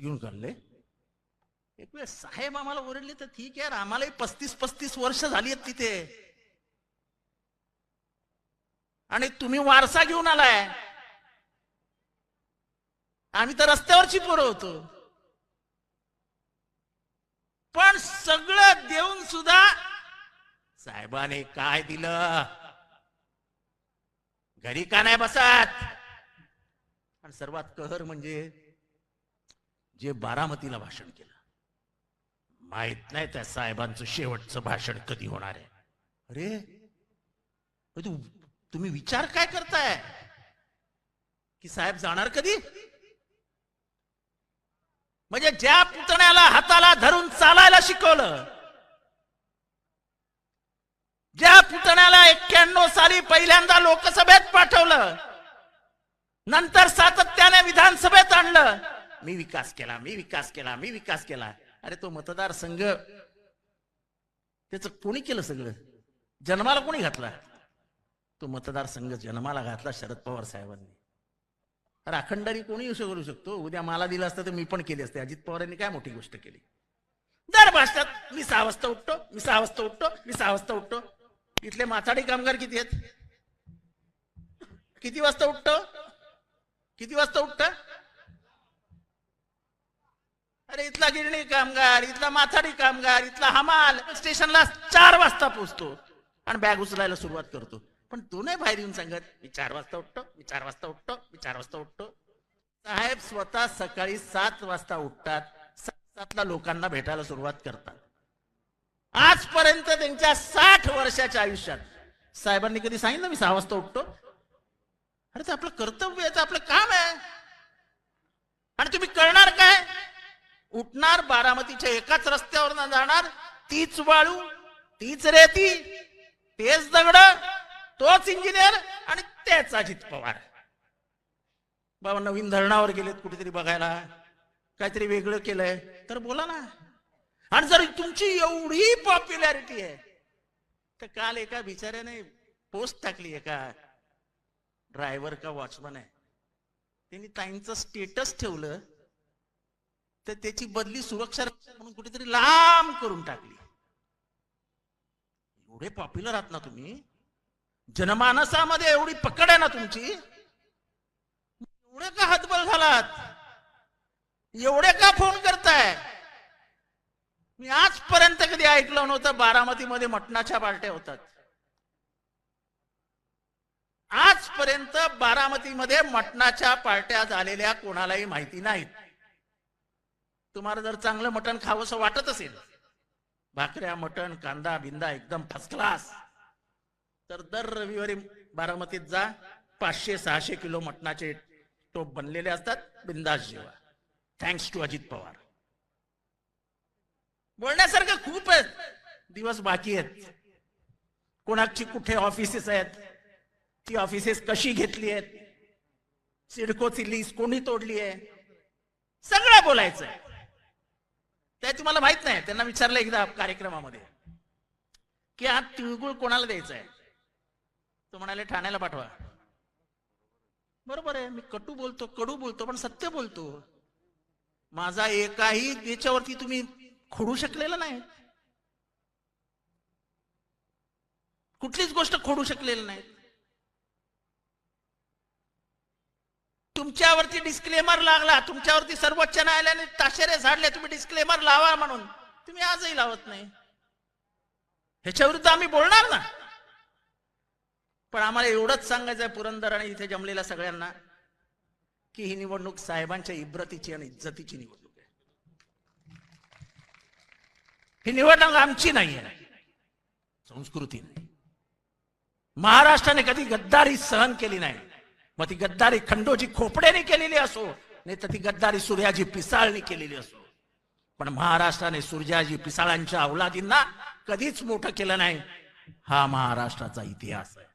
घेऊन काढले. एक वेळ साहेब आम्हाला ओरडले तर ठीक आहे आम्हालाही पस्तीस पस्तीस वर्ष झाली आहेत तिथे. आणि तुम्ही वारसा घेऊन आलाय. आम्ही तर रस्त्यावरची पोरं होतो. पण सगळं देऊन सुद्धा साहेबाने काय दिलं? घरी का नाही बसत? आणि सर्वात कहर म्हणजे जे बारामतीला भाषण केलं. माहीत नाही त्या साहेबांचं शेवटचं भाषण कधी होणार आहे. अरे तू तुम्ही विचार काय करताय? की साहेब जाणार कधी? म्हणजे ज्या पुतण्याला हाताला धरून चालायला शिकवलं ज्या पुतण्याला एक्क्याण्णव साली पहिल्यांदा लोकसभेत पाठवलं नंतर सातत्याने विधानसभेत आणलं मी विकास केला मी विकास केला मी विकास केला. अरे तो मतदारसंघ त्याच कोणी केलं सगळं? जन्माला कोणी घातला? तो मतदारसंघ जन्माला घातला शरद पवार साहेबांनी. तर अखंडारी कोणी करू शकतो? उद्या मला दिलं असतं तर मी पण केली असते. अजित पवारांनी काय मोठी गोष्ट केली? दर भाषात मी सहा वाजता उठतो मी सहा वाजता उठतो मी सहा वाजता उठतो. इथले माथाडी कामगार किती आहेत? किती वाजता उठतो? किती वाजता उठत? अरे इथला गिरणी कामगार इथला माथाडी कामगार इथला हमाल स्टेशनला चार वाजता पोहोचतो आणि बॅग उचलायला सुरुवात करतो. पण तो नाही बाहेर येऊन सांगत मी चार वाजता उठतो मी चार वाजता उठतो मी चार वाजता उठतो. साहेब स्वतः सकाळी सात वाजता उठतात सात सातला लोकांना भेटायला सुरुवात करतात. आजपर्यंत त्यांच्या साठ वर्षाच्या आयुष्यात साहेबांनी कधी सांगितलं मी सहा वाजता उठतो? अरे ते आपलं कर्तव्य आहे ते आपलं काम आहे आणि तुम्ही करणार काय उठणार बारामतीच्या एकाच रस्त्यावर जाणार तीच वाळू तीच रेती तेच दगड तोच इंजिनियर आणि त्याच अजित पवार. बाबा नवीन धरणावर गेलेत कुठेतरी बघायला. काहीतरी वेगळं केलंय. तर बोला ना. आणि जर तुमची एवढी पॉप्युलॅरिटी आहे तर काल एका बिचाऱ्याने पोस्ट टाकली एका ड्रायव्हर का वॉचमन आहे. त्यांनी ताईंचं स्टेटस ठेवलं. तर त्याची बदली सुरक्षा म्हणून कुठेतरी लांब करून टाकली. एवढे पॉप्युलर आहात ना तुम्ही. जनमानसामध्ये एवढी पकड आहे ना तुमची. एवढे का हातबल झालात? एवढे का फोन करताय? मी आजपर्यंत कधी ऐकलं नव्हतं बारामतीमध्ये मटणाच्या पार्ट्या होतात. आजपर्यंत बारामतीमध्ये मटणाच्या पार्ट्या झालेल्या कोणालाही माहिती नाहीत. तुम्हाला जर चांगलं मटण खावंसं वाटत असेल भाकऱ्या मटण कांदा बिंदा एकदम फर्स्ट क्लास तर दर रविवारी बारामतीत जा पाचशे सहाशे किलो मटणाचे टोप बनलेले असतात बिंदास जेवा. Thanks to Ajit Pawar. बोलण्यासारखं खूप आहेत. दिवस बाकी आहेत. कोणाची कुठे ऑफिसेस आहेत? ती ऑफिसेस कशी घेतली आहेत? सिडकोची लीज कोणी तोडली आहे? सगळं बोलायचं आहे त्या तुम्हाला माहीत नाही. त्यांना विचारलं एकदा कार्यक्रमामध्ये की हा तिळगुळ कोणाला द्यायचा आहे तो म्हणाले ठाण्याला पाठवा. बरोबर आहे मी कटू बोलतो कडू बोलतो पण सत्य बोलतो. माझा एकाही याच्यावरती तुम्ही खोडू शकलेला नाही. कुठलीच गोष्ट खोडू शकलेलं नाही. तुमच्यावरती डिस्क्लेमर लागला. तुमच्यावरती सर्वोच्च न्यायालयाने ताशेरे झाडले. तुम्ही डिस्क्लेमर लावा म्हणून. तुम्ही आजही लावत नाही. ह्याच्या विरुद्ध आम्ही बोलणार ना. पण आम्हाला एवढंच सांगायचं आहे पुरंदर आणि इथे जमलेल्या सगळ्यांना की ही निवडणूक साहेबांच्या इब्रतीची आणि इज्जतीची निवडणूक आहे. ही निवडणूक आमची नाही आहे. संस्कृती नाही. महाराष्ट्राने कधी गद्दारी सहन केली नाही. मग ती गद्दारी खंडोजी खोपड्याने केलेली असो नाही तर ती गद्दारी सूर्याजी पिसाळने केलेली असो. पण महाराष्ट्राने सूर्याजी पिसाळांच्या अवलादींना कधीच मोठं केलं नाही. हा महाराष्ट्राचा इतिहास आहे.